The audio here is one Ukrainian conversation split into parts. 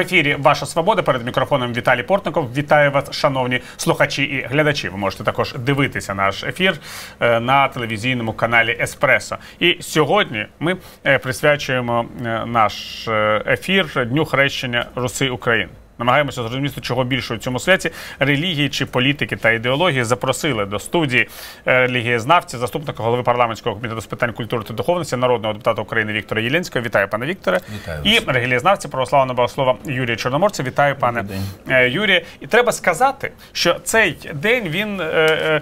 ефірі Ваша Свобода перед мікрофоном Віталій Портников. Вітаю вас, шановні слухачі і глядачі. Ви можете також дивитися наш ефір е, на телевізійному каналі Еспресо. І сьогодні ми е, присвячуємо е, наш ефір Дню хрещення Руси України. Намагаємося зрозуміти, чого більше у цьому світі релігії чи політики та ідеології запросили до студії е, заступника голови парламентського комітету з питань культури та духовності, народного депутата України Віктора Єленського. Вітаю, пане Вікторе. Вітаю І вас. релігієзнавця православного богослова Юрія Чорноморця. Вітаю, пане е, Юрія. І треба сказати, що цей день він е, е,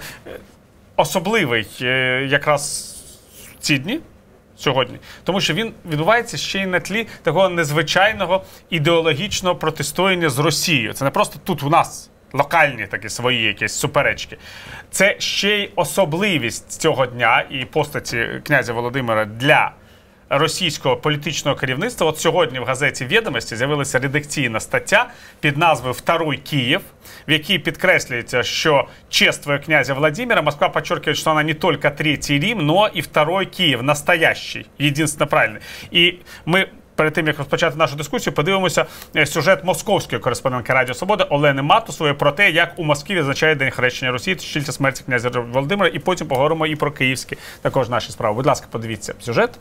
особливий е, якраз ці дні. Сьогодні, тому що він відбувається ще й на тлі такого незвичайного ідеологічного протистояння з Росією. Це не просто тут у нас локальні такі свої якісь суперечки. Це ще й особливість цього дня і постаті князя Володимира для російського політичного керівництва. От сьогодні в газеті «Відомості» з'явилася редакційна стаття під назвою «Второй Київ», в якій підкреслюється, що чествуя князя Владимира, Москва подчеркивает, что она не только Третий Рим, но и Второй Київ, настоящий, единственно правильный. І ми перед тим як розпочати нашу дискусію, подивимося е, сюжет московської кореспондентки Радіо Свобода Олени Матусової про те, як у Москві відзначає День хрещення Росії щільця смерті князя Володимира. І потім поговоримо і про київські також наші справи. Будь ласка, подивіться сюжет.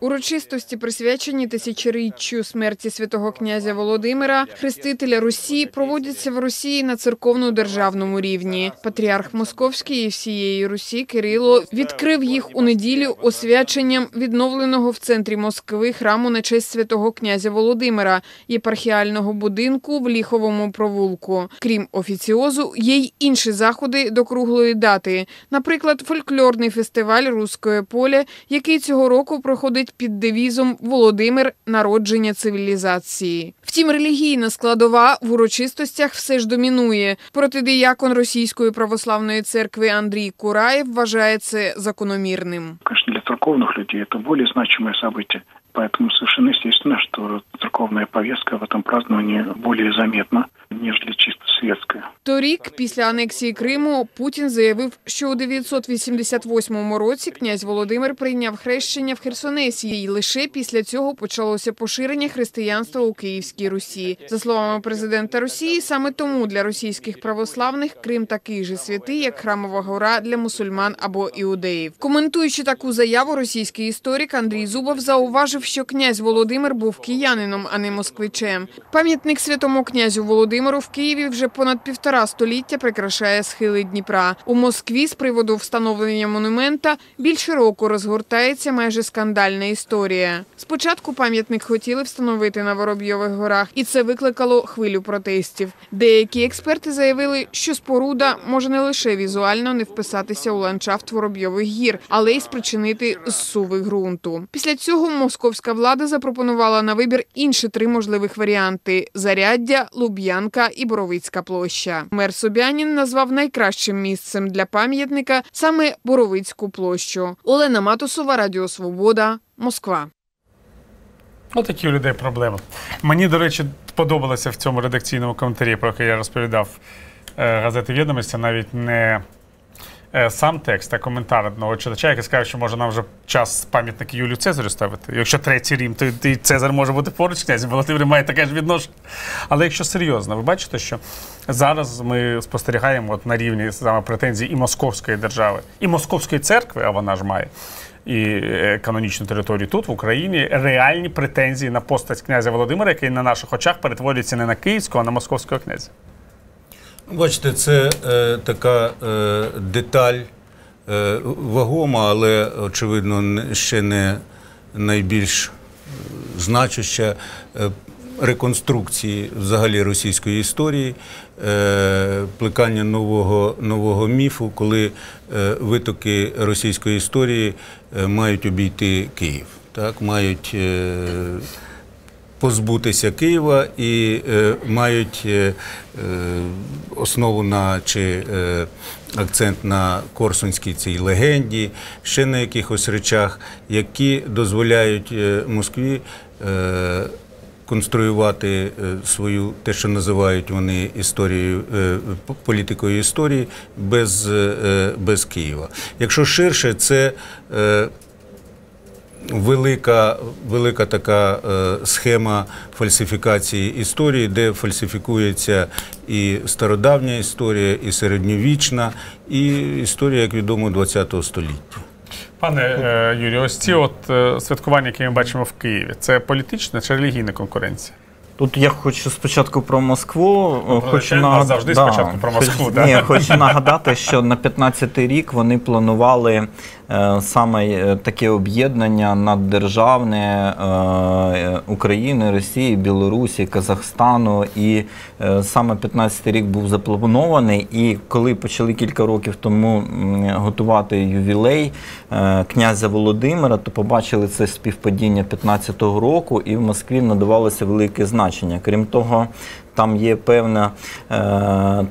Урочистості, присвячені тисячоріччю смерті святого князя Володимира, хрестителя Русі, проводяться в Росії на церковно-державному рівні. Патріарх Московський і всієї Русі Кирило відкрив їх у неділю освяченням відновленого в центрі Москви храму на честь святого князя Володимира, єпархіального будинку в Ліховому провулку. Крім офіціозу, є й інші заходи до круглої дати. Наприклад, фольклорний фестиваль Руське поле, який цього року проходить під девізом Володимир народження цивілізації. Втім, релігійна складова в урочистостях все ж домінує. Протидіякон Російської православної церкви Андрій Кураєв вважає це закономірним. конечно, для церковных людей это более значимое событие. Поэтому совершенно естественно, что церковная повестка в этом праздновании более заметна, нежели чисто светская. Торік, після анексії Криму, Путін заявив, що у 988 році князь Володимир прийняв хрещення в Херсонесі, і лише після цього почалося поширення християнства у Київській Русі. За словами президента Росії, саме тому для російських православних Крим такий же святий, як Храмова гора для мусульман або іудеїв. Коментуючи таку заяву, російський історик Андрій Зубов зауважив, що князь Володимир був киянином, а не москвичем. Пам'ятник святому князю Володимиру в Києві вже понад півтора століття прикрашає схили Дніпра. У Москві з приводу встановлення монумента більше року розгортається майже скандальна історія. Спочатку пам'ятник хотіли встановити на Воробйових горах, і це викликало хвилю протестів. Деякі експерти заявили, що споруда може не лише візуально не вписатися у ландшафт Воробйових гір, але й спричинити зсуви ґрунту. Після цього московська влада запропонувала на вибір інші три можливих варіанти: Заряддя, Луб'янка і Боровицька площа. Мер Собянін назвав найкращим місцем для пам'ятника саме Боровицьку площу. Олена Матусова, Радіо Свобода, Москва. Отакі у людей проблеми. Мені, до речі, подобалося в цьому редакційному коментарі, про який я розповідав е, газети відомості, навіть не сам текст, а коментар одного читача, який сказав, що може нам вже час пам'ятник Юлію Цезарю ставити. Якщо третій рім, то, і Цезар може бути поруч князь. Володимир має таке ж відношення. Але якщо серйозно, ви бачите, що зараз ми спостерігаємо от на рівні саме претензій і Московської держави, і Московської церкви, а вона ж має. І е, канонічну територію тут, в Україні, реальні претензії на постать князя Володимира, який на наших очах перетворюється не на київського, а на московського князя. Бачите, це е, така е, деталь е, вагома, але очевидно ще не найбільш значуща е, реконструкції взагалі російської історії, е, плекання нового, нового міфу, коли е, витоки російської історії е, мають обійти Київ. Так, мають позбутися Києва і е, мають е, е, основу на чи е, акцент на Корсунській цій легенді, ще на якихось речах, які дозволяють е, Москві. Е, Конструювати е, свою те, що називають вони історією політикою історії без, без Києва. Якщо ширше, це велика, велика така е, схема фальсифікації історії, де фальсифікується і стародавня історія, і середньовічна, і історія, як відомо, ХХ століття. Пане е, Юрію, ось ці от е, святкування, які ми бачимо в Києві, це політична чи релігійна конкуренція? Тут я хочу спочатку про Москву. Ну, хочу нагад- завжди спочатку про Москву, Хоч- да. Ні, хочу нагадати, що на 15-й рік вони планували саме е, таке об'єднання наддержавне е, України, Росії, Білорусі, Казахстану. І е, саме 15-й рік був запланований. І коли почали кілька років тому готувати ювілей е, князя Володимира, то побачили це співпадіння 15-го року, і в Москві надавалося велике значення. Крім того, там є певна е,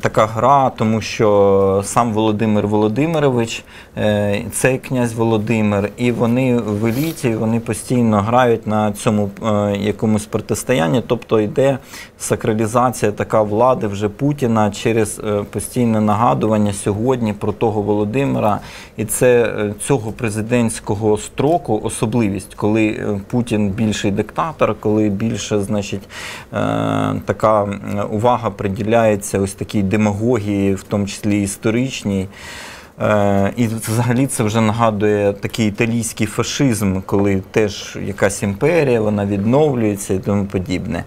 така гра, тому що сам Володимир Володимирович, е, цей князь Володимир, і вони в еліті вони постійно грають на цьому е, якомусь протистоянні, тобто йде сакралізація така влади вже Путіна через е, постійне нагадування сьогодні про того Володимира. І це е, цього президентського строку особливість, коли е, Путін більший диктатор, коли більше, значить, е, така увага приділяється ось такій демагогії, в тому числі історичній. Е, І взагалі це вже нагадує такий італійський фашизм, коли теж якась імперія, вона відновлюється і тому подібне.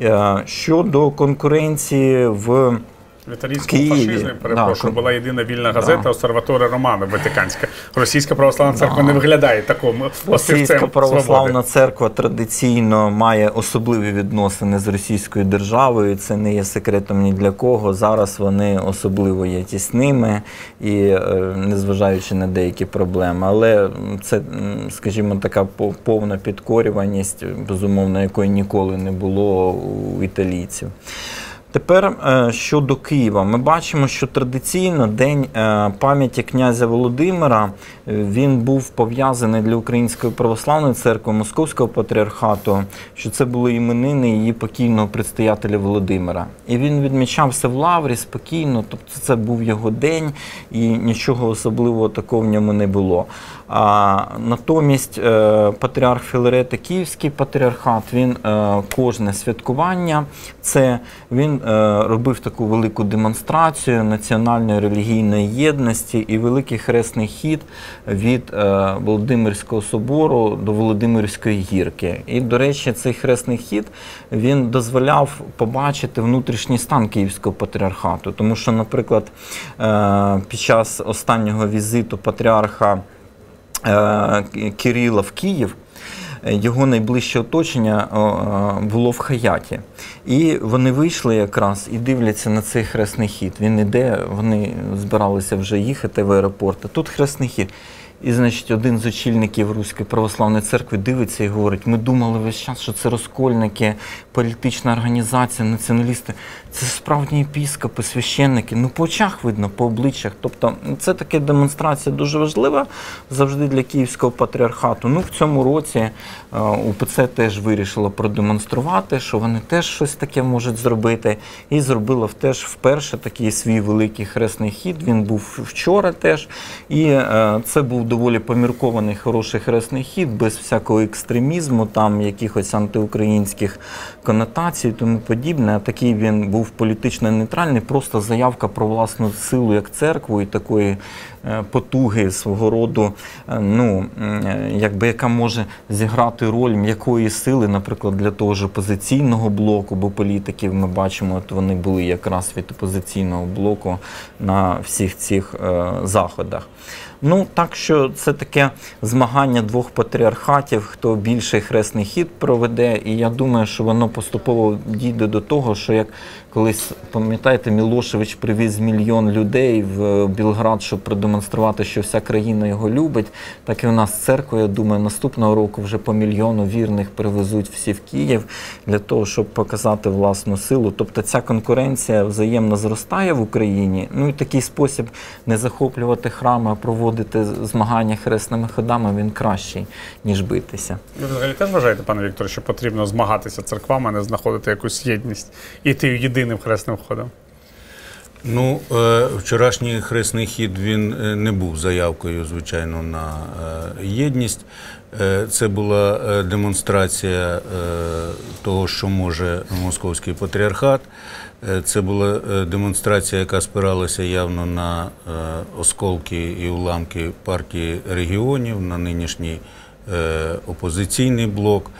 Е, Щодо конкуренції в В італійському Києві, фашизмі, перепрошую, да. була єдина вільна газета Да. Обсерваторія Романа Ватиканська. Російська православна церква не виглядає таким Російська православна свободи. церква традиційно має особливі відносини з російською державою. Це не є секретом ні для кого. Зараз вони особливо є тісними і е, незважаючи на деякі проблеми. Але це, скажімо, така по- повна підкорюваність, безумовно, якої ніколи не було у італійців. Тепер е, щодо Києва, ми бачимо, що традиційно День е, пам'яті князя Володимира е, він був пов'язаний для Української православної церкви Московського патріархату, що це були іменини її покійного предстоятеля Володимира. І він відмічався в Лаврі спокійно, тобто це був його день, і нічого особливого такого в ньому не було. А натомість е, патріарх Філарета, Київський патріархат, він е, кожне святкування, це він е, робив таку велику демонстрацію національної релігійної єдності і великий хресний хід від Володимирського собору до Володимирської гірки. І, до речі, цей хресний хід він дозволяв побачити внутрішній стан Київського патріархату. Тому що, наприклад, під час останнього візиту патріарха Кирила в Київ. е, Його найближче оточення е, було в Хаяті. І вони вийшли якраз і дивляться на цей хресний хід. Він іде, вони збиралися вже їхати в аеропорт. А тут хресний хід. І, значить, один з очільників Руської православної церкви дивиться і говорить: ми думали весь час, що це розкольники, політична організація, націоналісти. Це справжні епіскопи, священники. Ну, по очах видно, по обличчях. Тобто, це така демонстрація дуже важлива завжди для Київського патріархату. Ну, в цьому році е, УПЦ теж вирішила продемонструвати, що вони теж щось таке можуть зробити. І зробила теж вперше такий свій великий хресний хід. Він був вчора теж. І е, це був доволі поміркований хороший хресний хід, без всякого екстремізму, там якихось антиукраїнських конотацій і тому подібне. А такий він був політично нейтральний, просто заявка про власну силу як церкву і такої е, потуги свого роду, е, ну е, якби яка може зіграти роль м'якої сили, наприклад, для того ж опозиційного блоку, бо політиків ми бачимо, от вони були якраз від опозиційного блоку на всіх цих заходах. Ну, так що це таке змагання двох патріархатів, хто більший хресний хід проведе. І я думаю, що воно поступово дійде до того, що як колись, пам'ятаєте, Мілошевич привіз мільйон людей в Білград, щоб продемонструвати, що вся країна його любить. Так і у нас церква, я думаю, наступного року вже по мільйону вірних привезуть всі в Київ для того, щоб показати власну силу. Тобто ця конкуренція взаємно зростає в Україні. Ну і такий спосіб не захоплювати храми, а проводити змагання хресними ходами, він кращий, ніж битися. Ви взагалі теж вважаєте, пане Вікторе, що потрібно змагатися церквами, а не знаходити якусь єдність і йти єдиним хресним ходом? Ну, е, вчорашній хресний хід він е, не був заявкою, звичайно, на е, єдність. Це була демонстрація того, що може московський патріархат. Е, Це була е, демонстрація, яка спиралася явно на е, осколки і уламки партії регіонів, на нинішній опозиційний блок.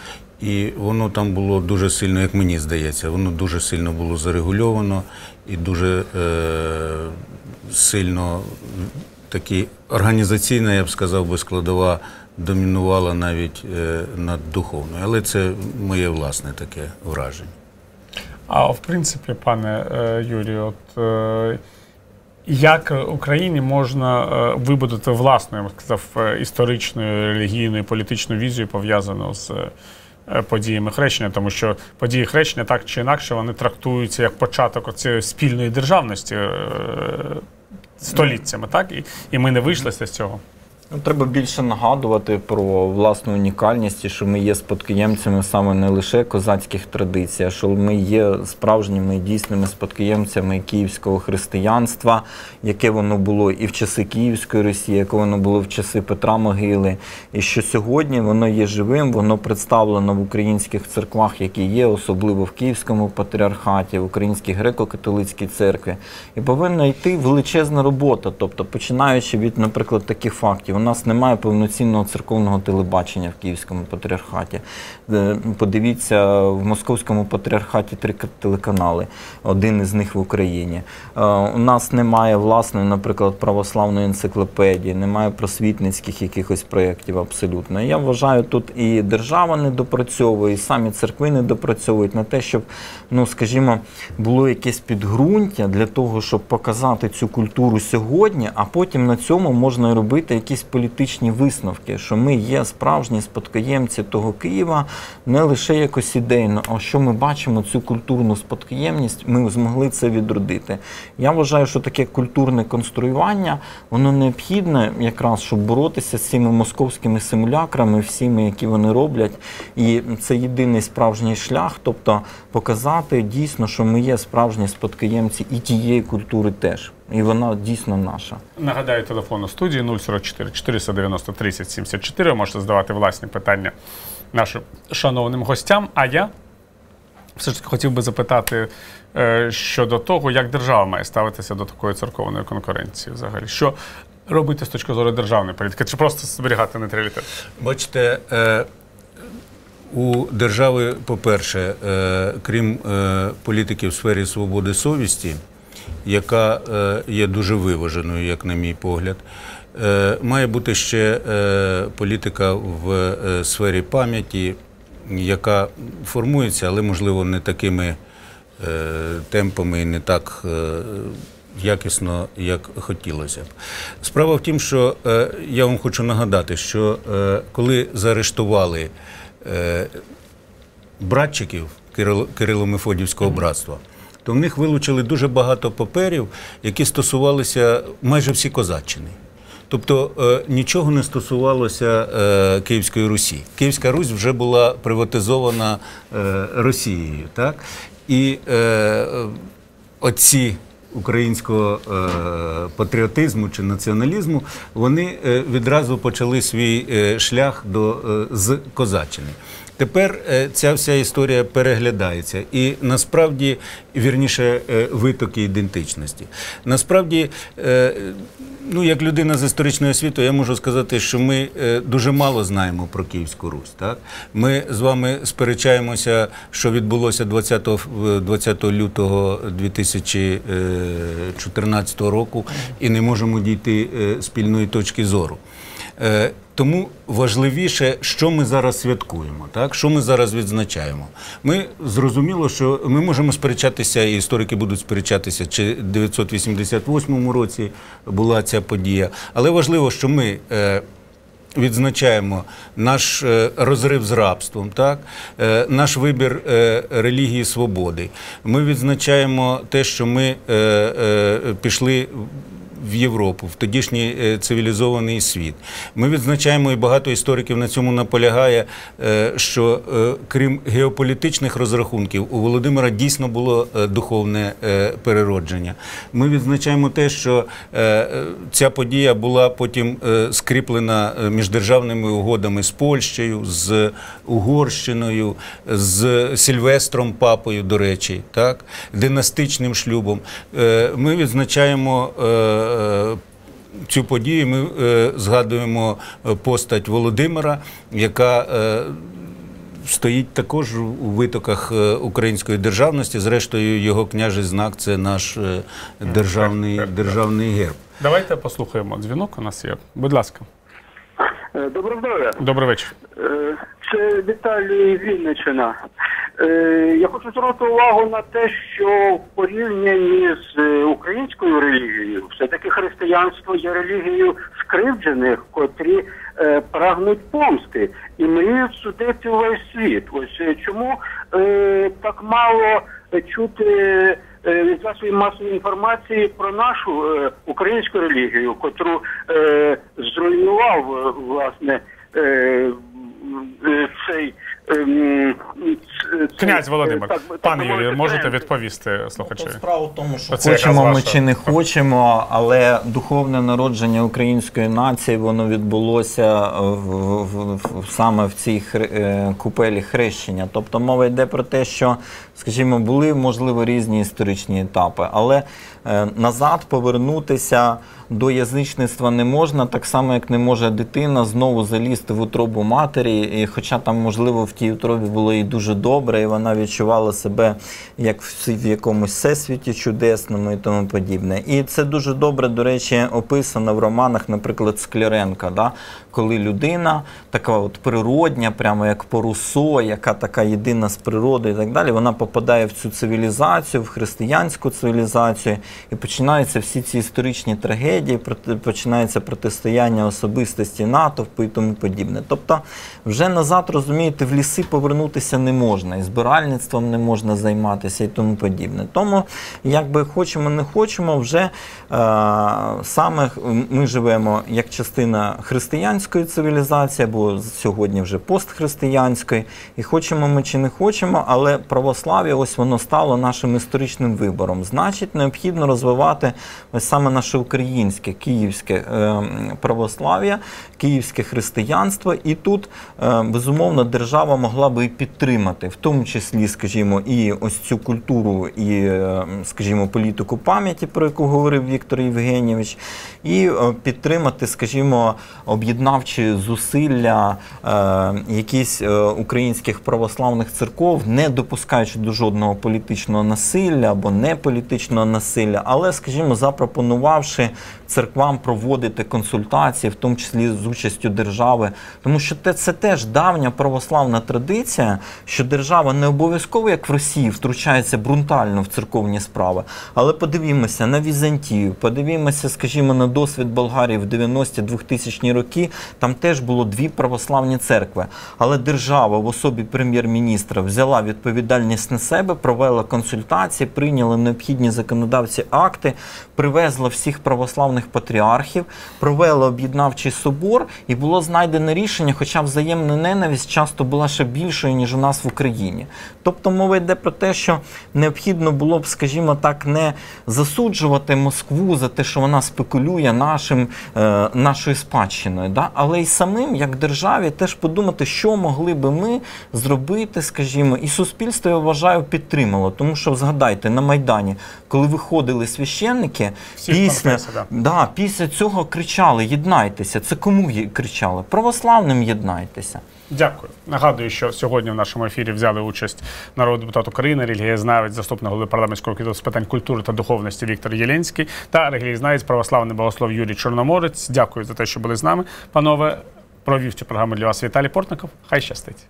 І воно там було дуже сильно, як мені здається, воно дуже сильно було зарегульовано і дуже сильно такі організаційна, я б сказав, би складова домінувала навіть над духовною. Але це моє власне таке враження. А в принципі, пане е, Юрію, от е, як Україні можна е, вибудувати власну, я б сказав, історичну, релігійну і політичну візію пов'язану з подіями хрещення, тому що події хрещення так чи інакше вони трактуються як початок цієї спільної державності століттями, так? І, і ми не вийшли з цього. Ну, треба більше нагадувати про власну унікальність, що ми є спадкоємцями саме не лише козацьких традицій, а що ми є справжніми і дійсними спадкоємцями київського християнства, яке воно було і в часи Київської Росії, яке воно було в часи Петра Могили. І що сьогодні воно є живим, воно представлено в українських церквах, які є, особливо в Київському патріархаті, в Українській греко-католицькій церкві. І повинна йти величезна робота, тобто починаючи від, наприклад, таких фактів. У нас немає повноцінного церковного телебачення в Київському патріархаті. Е, Подивіться, в Московському патріархаті три телеканали, один із них в Україні. Е, У нас немає власної, наприклад, православної енциклопедії, немає просвітницьких якихось проєктів абсолютно. Я вважаю, тут і держава не допрацьовує, і самі церкви не допрацьовують на те, щоб, ну скажімо, було якесь підґрунтя для того, щоб показати цю культуру сьогодні, а потім на цьому можна робити якісь політичні висновки, що ми є справжні спадкоємці того Києва, не лише якось ідейно, а що ми бачимо цю культурну спадкоємність, ми змогли це відродити. Я вважаю, що таке культурне конструювання воно необхідне якраз, щоб боротися з цими московськими симулякрами, всіми, які вони роблять. І це єдиний справжній шлях, тобто показати дійсно, що ми є справжні спадкоємці і тієї культури теж. І вона дійсно наша. Нагадаю, телефон у студії 044 490 30 74. Можете задавати власні питання нашим шановним гостям. А я все ж таки хотів би запитати е, щодо того, як держава має ставитися до такої церковної конкуренції взагалі. Що робити з точки зору державної політики? Чи просто зберігати нейтралітет? Бачите, е, у держави, по-перше, е, крім е, політики в сфері свободи совісті, яка е, є дуже виваженою, як на мій погляд, е, має бути ще е, політика в сфері пам'яті, яка формується, але, можливо, не такими темпами і не так якісно, як хотілося б. Справа в тім, що я вам хочу нагадати, що коли заарештували братчиків Кирило- Кирило-Мефодівського братства, то в них вилучили дуже багато паперів, які стосувалися майже всі козаччини. Тобто е, нічого не стосувалося е, Київської Русі. Київська Русь вже була приватизована е, Росією. Так? І отці українського патріотизму чи націоналізму, вони відразу почали свій шлях до, з Козаччини. Тепер е, ця вся історія переглядається, і насправді вірніше е, витоки ідентичності. Насправді, е, ну як людина з історичною освітою, я можу сказати, що ми дуже мало знаємо про Київську Русь. Так? Ми з вами сперечаємося, що відбулося 20, в- 20 лютого 2014 року, і не можемо дійти спільної точки зору. Е, Тому важливіше, що ми зараз святкуємо, так? що ми зараз відзначаємо. Ми зрозуміло, що ми можемо сперечатися, і історики будуть сперечатися, чи в 988 році була ця подія. Але важливо, що ми. е, Відзначаємо наш е, розрив з рабством, так? Наш вибір релігії свободи. Ми відзначаємо те, що ми пішли в Європу, в тодішній е, цивілізований світ. Ми відзначаємо, і багато істориків на цьому наполягає, е, що е, крім геополітичних розрахунків, у Володимира дійсно було духовне переродження. Ми відзначаємо те, що ця подія була потім скріплена міждержавними угодами з Польщею, з Угорщиною, з Сільвестром Папою, до речі, так, династичним шлюбом. Ми відзначаємо. Е, Цю подію ми е, згадуємо е, постать Володимира, яка е, стоїть також у витоках української державності. Зрештою, його княжий знак це наш державний, державний герб. Давайте послухаємо дзвінок. У нас є. Будь ласка, Доброго здоров'я. добрий вечір. Це Віталій Вінничина. Е, Я хочу звернути увагу на те, що в порівнянні з е, українською релігією, все-таки християнство є релігією скривджених, котрі е, прагнуть помсти і мріють судити весь світ. Ось е, чому е, так мало чути е, від засобів масової інформації про нашу е, українську релігію, котру е, зруйнував власне е, цей, Князь е, Володимир, так би- так пане Юрію, можете відповісти слухачеві? Справа в тому, що Оце хочемо ми ваша. чи не хочемо, але духовне народження української нації воно відбулося в, в, в, саме в цій хр- е, купелі хрещення. Тобто мова йде про те, що, скажімо, були можливо різні історичні етапи, але е, назад повернутися до язичництва не можна, так само як не може дитина знову залізти в утробу матері, і хоча там, можливо, в тій утробі було і дуже добре, і вона відчувала себе як в, в якомусь всесвіті чудесному і тому подібне. І це дуже добре, до речі, описано в романах, наприклад, Скляренка, да? Коли людина така от природня, прямо як по Руссо, яка така єдина з природою і так далі, вона попадає в цю цивілізацію, в християнську цивілізацію, і починаються всі ці історичні трагедії, починається протистояння особистості натовпу і тому подібне. Тобто, вже назад розумієте, в ліси повернутися не можна, і збиральництвом не можна займатися і тому подібне. Тому, якби хочемо, не хочемо, вже е, саме ми живемо як частина християнської цивілізації, або сьогодні вже постхристиянської, і хочемо ми чи не хочемо, але православ'я ось воно стало нашим історичним вибором. Значить, необхідно розвивати ось саме наше українське київське е, православ'я, київське християнство. І тут, е, безумовно, держава могла би і підтримати, в тому числі, скажімо, і ось цю культуру, і, е, скажімо, політику пам'яті, про яку говорив Віктор Євгенійович, і підтримати, скажімо, об'єднавчі зусилля е, якісь е, українських православних церков, не допускаючи до жодного політичного насилля або неполітичного насилля, але, скажімо, запропонувавши церквам проводити консультації, в тому числі з участю держави, тому що те- це теж давня православна традиція, що держава не обов'язково, як в Росії, втручається брутально в церковні справи. Але подивімося на Візантію, подивімося, скажімо, на досвід Болгарії в 90-ті 2000-ні роки. Там теж було дві православні церкви. Але держава в особі прем'єр-міністра взяла відповідальність на себе, провела консультації, прийняла необхідні законодавці акти, привезла всіх православних патріархів, провела об'єднавчий собор, і було знайдено рішення, хоча взаємна ненависть часто була ще більшою, ніж у нас в Україні. Тобто мова йде про те, що необхідно було б, скажімо так, не засуджувати Москву за те, що вона спекулює нашим, е, нашою спадщиною, да? Але й самим, як державі, теж подумати, що могли би ми зробити, скажімо, і суспільство, я вважаю, підтримало. Тому що згадайте, на Майдані, коли виходили священники, Всі після, конфесій, да. да, після цього кричали: єднайтеся. Це кому кричали? Православним єднайтеся. Дякую. Нагадую, що сьогодні в нашому ефірі взяли участь народний депутат України, релігієзнавець, заступник голови парламентського комітету з питань культури та духовності Віктор Єленський та релігієзнавець, православний богослов Юрій Чорноморець. Дякую за те, що були з нами. Панове, провів цю програму для вас Віталій Портников. Хай щастить.